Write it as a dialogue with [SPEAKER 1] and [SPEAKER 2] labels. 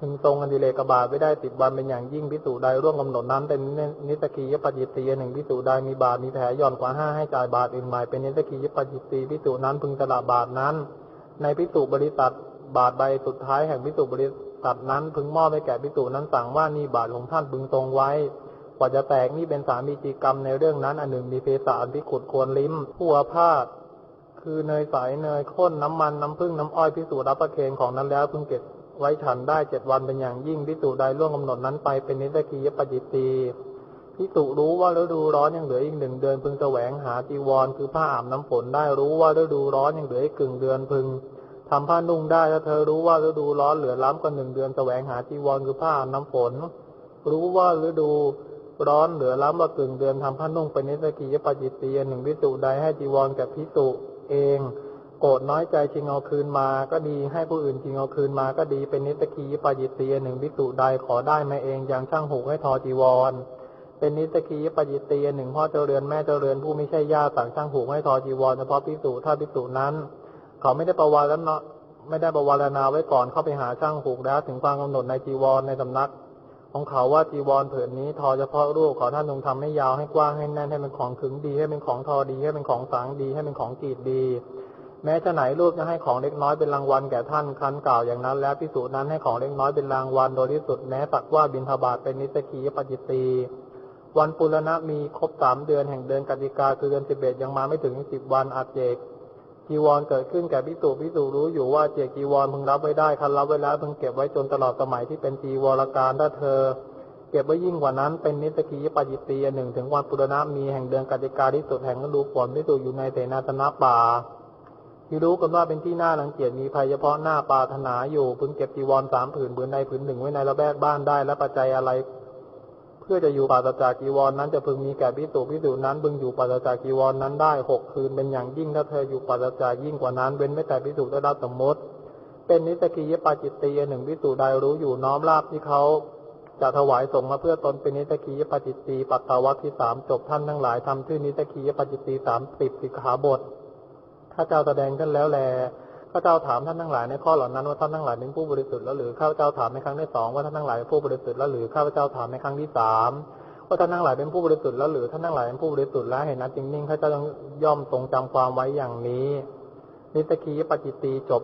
[SPEAKER 1] ถึงทรงอดิเลกบาทไม่ได้ติดวันเป็นอย่างยิ่งพิสูจใดร่วงกำหนดนั้นเป็นนิสกียปจิตตีหนึ่งพิสูจใดมีบาทมีแผลย่อนกว่าห้าให้จ่ายบาทอื่นใหม่เป็นนิสกียปจิตตีพิสูจนั้นพึงสละบาทนั้น ในพิสูจบริษัทบาทใบสุดท้ายแห่งพิสูจบริษัทนั้น พึงมอบให้แก่พิสูจนั้นสั่งว่านี่บาทของท่านพึงทรงไว้กว่าจะแตกนี่เป็นสามีจีกรรมในเรื่องนั้นอันหนึ่งมีเพศะอันพิขุดควรลิ้มผู้อาพาธคือเนยใสเนยข้นน้ำมันน้ำผึ้งน้ำอ้อยพิสูจน์รับประเคนของนั้นแล้วพึงเก็บ ไว้ฉันได้เจ็ดวันเป็นอย่างยิ่งพิสูจน์ใดล่วงกำหนดนั้นไปเป็นนิสกียปจิตตีพิสูจรู้ว่าฤดูร้อนยังเหลืออีกหนึ่งเดือนพึงแสวงหาจีวร คือผ้าอาบน้ำฝนได้รู้ว่าฤดูร้อนยังเหลืออีกกึ่งเดือนพึงทำผ้านุ่งได้ถ้าเธอรู้ว่าฤดูร้อนเหลือล้ำกว่าหนึ่งเดือนแสวงหาจีวรคือผ้าอาบน้ำฝน รู้ว่าฤดูร้อนเหลือล้ำว่ากึ่งเดือนทำผ้านุ่งเป็นนิสกียปจิตตีหนึ่งพิสุใดให้จีวรแก่พิสุเอง โกรธน้อยใจชิงเอาคืนมา ก็ดีให้ผู้อื่นชิงเอาคืนมา ก็ดีเป็นนิสกีปจิตตีหนึ่งพิสุใดขอได้มาเองอย่างช่างหูกให้ทอจีวร เป็นนิสกีปจิตตีหนึ่งพ่อเจรือนแม่เจรือนผู้ไม่ใช่ญาติสั่งช่างหูกให้ทอจีวรเฉพาะพิสุถ้าพิสุนั้น เขาไม่ได้ประวารแล้วเนาะไม่ได้ประวารณาไว้ก่อนเข้าไปหาช่างหูกแล้วถึงความกำหนดในจีวรในสำนัก ของเขาว่าจีวรผืนนี้ทอเฉพาะรูปขอท่านจงทำให้ยาวให้กว้างให้แน่นให้เป็นของขึงดีให้เป็นของทอดีให้เป็นของสางดีให้เป็นของกีดดี แม้จะไหนรูปจะให้ของเล็กน้อยเป็นรางวัลแก่ท่านคันกล่าวอย่างนั้น แล้วพิสูจน์นั้นให้ของเล็กน้อยเป็นรางวัลโดยที่สุดแม้สักว่าบินทบาทเป็นนิสกียปจิตีวันปุรณะมีครบสามเดือนแห่งเดือนกติกาคือเดือนสิบเอ็ดยังมาไม่ถึงสิบวันอาจเจกจีวรเกิดขึ้นแก่พิสูจพิสูรู้อยู่ว่าเจกจีวรพึงรับไว้ได้คันรับไว้แล้วพึงเก็บไว้จนตลอดสมัยที่เป็นจีวรการถ้าเธอ เก็บไว้ยิ่งกว่านั้นเป็นนิสกียปจิตีหนึ่งถึงวันปุรณะมีแห่งเดือนกติกาที่สุดแห่งฤดูฝนพิสูจอยู่ในเสนาสนะป่า ที่รู้กันว่าเป็นที่น่ารังเกียจมีภัยเฉพาะหน้าปาถนาอยู่พึงเก็บจีวรสามผืนผืนใดผืนหนึ่งไว้ในระแวกบ้านได้ และปัจจัยอะไร เพื่อจะอยู่ปราศจากจีวรนั้นจะพึงมีแก่พิสูจพิสูจนั้นพึงอยู่ปราศจากจีวรนั้นได้หกคืนเป็นอย่างยิ่งถ้าเธออยู่ปราศจากยิ่งกว่านั้นเว้นไม่แต่พิสูจได้รับสมมติ เป็นนิสกียปาจิตตีหนึ่งพิสูจใดรู้อยู่น้อมลาบที่เขาจะถวายส่งมาเพื่อตนเป็นนิสกียปาจิตตีปัตตาวัคที่สามจบท่านทั้งหลายทำชื่อนิสกียปาจิตตีสามสิบสิกขาบท ข้าเจ้าแสดงท่านแล้วแลข้าเจ้าถามท่านทั้งหลายในข้อเหล่านั้นว่าท่านทั้งหลายเป็นผู้บริสุทธิ์แล้วหรือข้าเจ้าถามในครั้งที่สองว่าท่านทั้งหลายเป็นผู้บริสุทธิ์แล้วหรือข้าเจ้าถามในครั้งที่สามว่าท่านทั้งหลายเป็นผู้บริสุทธิ์แล้วหรือท่านทั้งหลายเป็นผู้บริสุทธิ์แล้วเห็นนั้นจริงนิ่งข้าเจ้าย่อมทรงจำความไว้อย่างนี้นิสกีปจิตีจบ